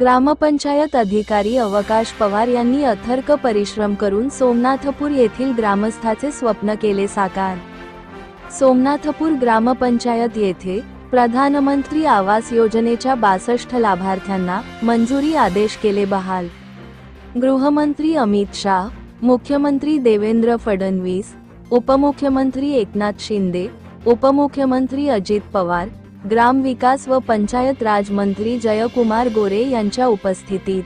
ग्रामपंचायत अधिकारी अवकाश पवार यांनी अथर्क परिश्रम करून सोमनाथपूर येथील ग्रामस्थाचे स्वप्न केले साकार. सोमनाथपूर ग्रामपंचायत येथे प्रधानमंत्री आवास योजनेच्या बासष्ट लाभार्थ्यांना मंजुरी आदेश केले बहाल. गृहमंत्री अमित शाह मुख्यमंत्री देवेंद्र फडणवीस उपमुख्यमंत्री एकनाथ शिंदे उपमुख्यमंत्री अजित पवार ग्रामविकास व पंचायत राज मंत्री जयकुमार गोरे यांच्या उपस्थितीत.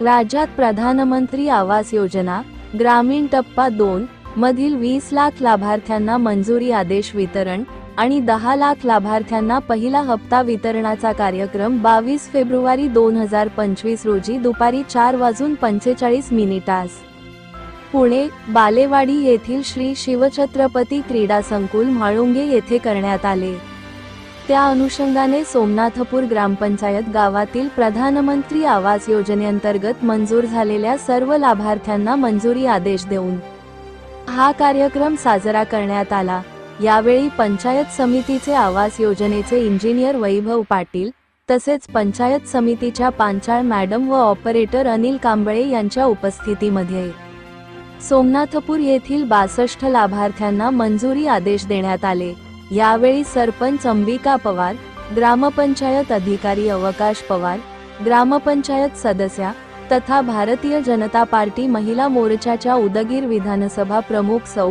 राज्यात प्रधानमंत्री आवास योजना ग्रामीण टप्पा दोन मधील वीस लाख लाभार्थ्यांना मंजुरी आदेश वितरण आणि दहा लाख लाभार्थ्यांना पहिला हप्ता वितरणाचा कार्यक्रम बावीस फेब्रुवारी दोन हजार पंचवीस रोजी दुपारी चार वाजून पंचेचाळीस मिनिटास. पुणे बालेवाडी येथील श्री शिवछत्रपती क्रीडा संकुल म्हाळुंगे येथे करण्यात आले. त्या अनुषंगाने सोमनाथपूर ग्रामपंचायत गावातील प्रधानमंत्री आवास योजनेअंतर्गत मंजूर झालेल्या सर्व लाभार्थ्यांना मंजुरी आदेश देऊन हा कार्यक्रम साजरा करण्यात आला. यावेळी पंचायत समितीचे आवास योजनेचे इंजिनियर वैभव पाटील तसेच पंचायत समितीच्या पांचाळ मॅडम व ऑपरेटर अनिल कांबळे यांच्या उपस्थितीमध्ये सोमनाथपूर येथील बासष्ट लाभार्थ्यांना मंजुरी आदेश देण्यात आले. यावेळी सरपंच अंबिका पवार ग्रामपंचायत अधिकारी अवकाश पवार ग्रामपंचायत सदस्या तथा भारतीय जनता पार्टी महिला मोर्चाच्या उदगीर विधानसभा प्रमुख सौ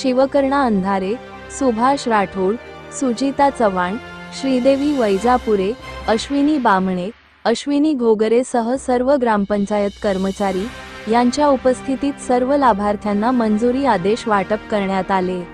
शिवकर्णा अंधारे सुभाष राठोड सुजिता चव्हाण श्रीदेवी वैजापुरे अश्विनी बामणे अश्विनी घोगरे सह सर्व ग्रामपंचायत कर्मचारी यांच्या उपस्थितीत सर्व लाभार्थ्यांना मंजुरी आदेश वाटप करण्यात आले.